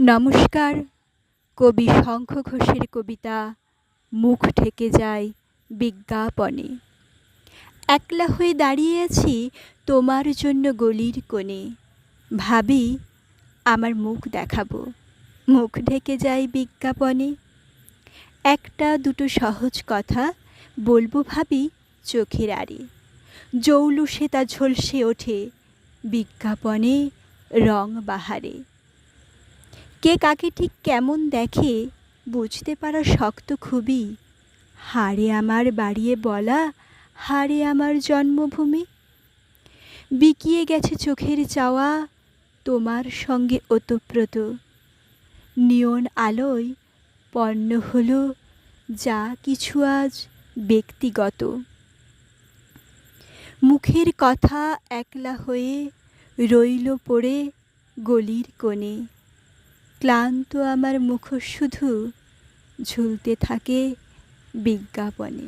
নমস্কার। কবি শঙ্খ ঘোষের কবিতা মুখ ঢেকে যায় বিজ্ঞাপনে। একলা হয়ে দাঁড়িয়ে আছি তোমার জন্য গলির কোণে। ভাবি, আমার মুখ দেখাবো। মুখ ঢেকে যায় বিজ্ঞাপনে। একটা দুটো সহজ কথা বলব ভাবি চোখের আড়ে। জৌলুসে তা ঝলসে ওঠে বিজ্ঞাপনে রং বাহারে। কে কাকে ঠিক কেমন দেখে বুঝতে পারা শক্ত খুবই। হাড়ে আমার বাড়িয়ে বলা, হাড়ে আমার জন্মভূমি। বিকিয়ে গেছে চোখের চাওয়া, তোমার সঙ্গে ওতপ্রোত। নিয়ন আলোয় পণ্য হলো, যা কিছু আজ ব্যক্তিগত। মুখের কথা একলা হয়ে রইল পড়ে গলির কোণে। ক্লান্ত আমার মুখ শুধু ঝুলতে থাকে বিজ্ঞাপনে।